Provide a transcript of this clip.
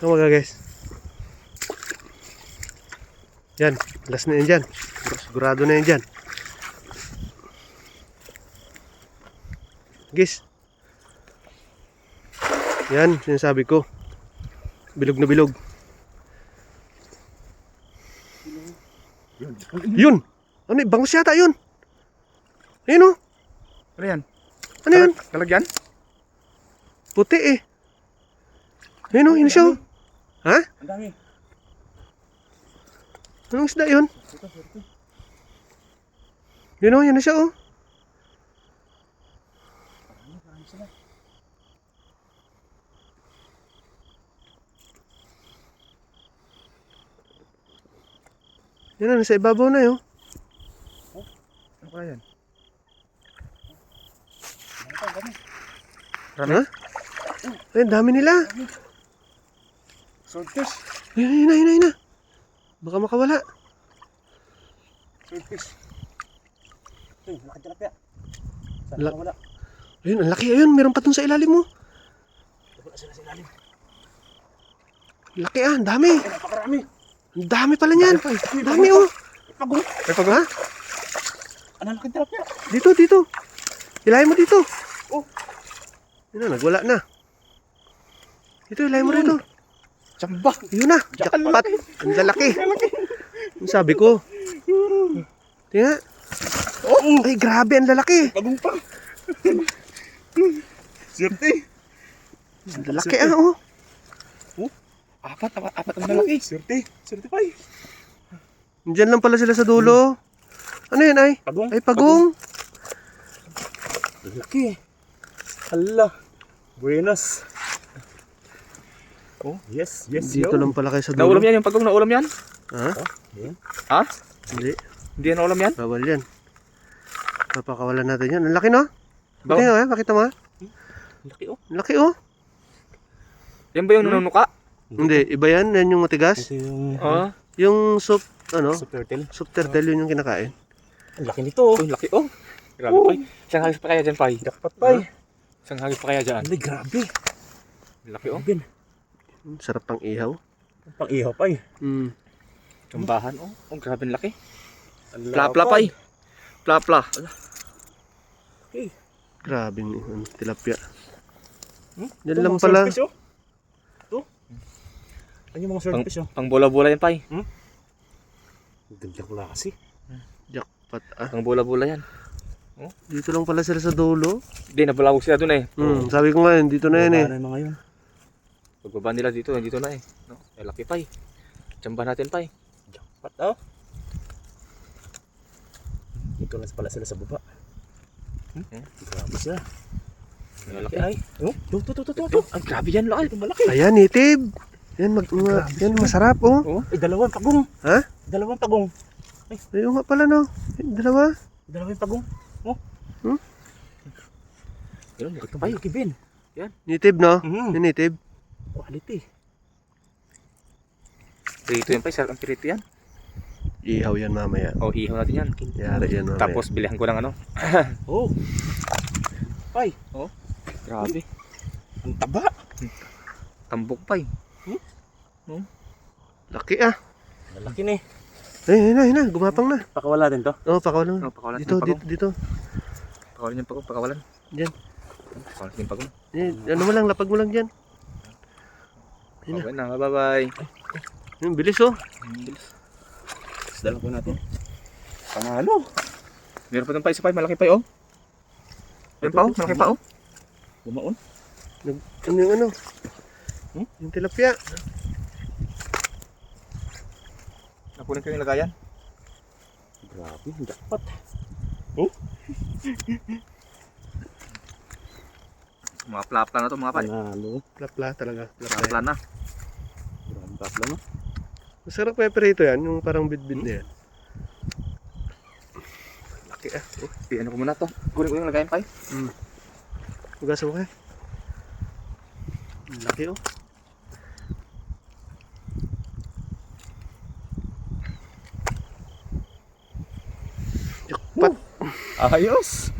Ano mga guys? Yan, last na yan dyan. Sigurado na yan dyan. Guys. Yan, sinasabi ko. Bilog na bilog. Yun! Ano? Bangus yata yun! Ayun o! Ano yan? Ano yun? Talagyan? Puti eh. Ayun o, yun siya o. Ha? Ang dami. Anong isda yun? Yun o, yun na siya o. Yan na, nasa ibabaw na yun. Ano kaya yan? Ha? Ay, dami nila. Swordfish. Ayun, ayun ayun ayun. Baka makawala. Swordfish. Uy, laki tilapia. Saan La- wala? Ayun, ang laki. Ayun, meron pa dun sa ilalim mo. Wala sila sa ilalim. Laki ah, ang dami. Ay, napakarami. Ang dami pala niyan. Ang dami oh. Pagong. May pag ha? Ano laki tilapia? Dito, dito. Ilahin mo dito. Oh. Yun na, nagwala na. Dito, ilahin mo rito. Tsamba. Yun na, jackpot. Ang lalaki. Ang sabi ko. Tingnan. Oh, Ay, grabe, ang lalaki. pagong pa. Swerte. Ang lalaki ah, oh. Apat, apat, apat ang lalaki. Swerte. Swerte pa eh. Diyan lang pala sila sa dulo. Ano yun ay? Pagong. Ay, pagong. Laki. Hala. Buenas. Oh, yes, yes, Dito lang pala kayo sa dulo. Naulam yan yung pagong naulam yan? Ha? Ha? Hindi. Hindi yan naulam yan? Bawal yan. Papakawalan natin yan. Ang laki no? Buti nga, pakita mo. ah. Laki oh. Ang laki oh. Yan ba yung nanunuka? Hindi, iba yan. Yan yung matigas. Ito yung Oo. Yung soup, ano, sa turtle. soup turtle yun yung kinakain. Ang laki nito. oh. Oh, laki oh. Grabe Oh. pa. Isang hagis pa kaya dyan, Pai. Jackpot pa eh. Isang hagis pa kaya dyan. Ay, grabe. Laki oh. Bin. Sarap pang ihaw. Pang ihaw pa eh. Mm. Jambahan oh. Oh, grabe laki. Pla-pla, lapad. Pai. Pla-pla. Grabe yung tilapia. Hmm? Yan Ito, lang mga pala. swordfish, oh. Ito. Ano yung mga swordfish oh? Pang bola-bola yan, Pai. Ganda klase. Jackpot ah. Pang bola-bola yan. Dito lang pala sila sa dulo. Hindi, nabulawag sila dun eh. Hmm, sabi ko nga yun, dito na yan eh. Ano yung mga yun? Pagbaba nila dito, dito na eh. No? Eh, laki, Pai. Jamba natin, Pai. Jackpot oh. Dito lang pala sila sa baba. Hmm? Hmm? Grabe sila. Ang laki. Ay. Oh, ito, ito, ito, ito. Ito, ang grabe yan, laki. Malaki. Ayan, native. Yan, mag, mga, yan masarap oh. Oh, Ay, dalawang pagong. Ha? Dalawang pagong. Ayun nga pala no. Dalawa. Dalawang pagong. yun, laki, Ito Pai. malaki bin. Native no? Mhm. Yung native. Quality. Pirito yan, Pai. Sarap ang pirito yan. Ihaw yan mamaya. Oh, ihaw natin yan. Yari yan mamaya. Tapos, bilihan ko ng ano. Oh. Ay, Grabe. ang taba. Tambok, Pai. Laki ah. Malaki na eh. Ayun na, na. Gumapang na. Pakawala din to. Oh, pakawalan. Oh, pakawalan Dito, dito, dito. Pakawalan yung pagong, pakawalan. Diyan. Pakawalan yung pagong. Eh, ano mo lang, lapag mo lang dyan. Ayun na. Okay na, bye-bye. Yung bilis oh. Dala ko natin. Panalo. Meron pa doon pa isa pa, malaki pa oh. Meron pa oh, malaki pa oh. Bumaon. Nag, ano yung ano? Hmm? Yung tilapia. Napunin ko yung lagayan. Grabe, ang jackpot. Mga plapla na to mga pa. Panalo. Plapla talaga. Plapla. Plapla na. Grabe tapla no. Masarap pa prito yan. Yung parang bit-bit na yan. Laki ah. Oh, ano ko muna to. Kunin ko yung lagayan pa eh. Hugasan mo kaya. Ang Laki oh. Jackpot. Ayos.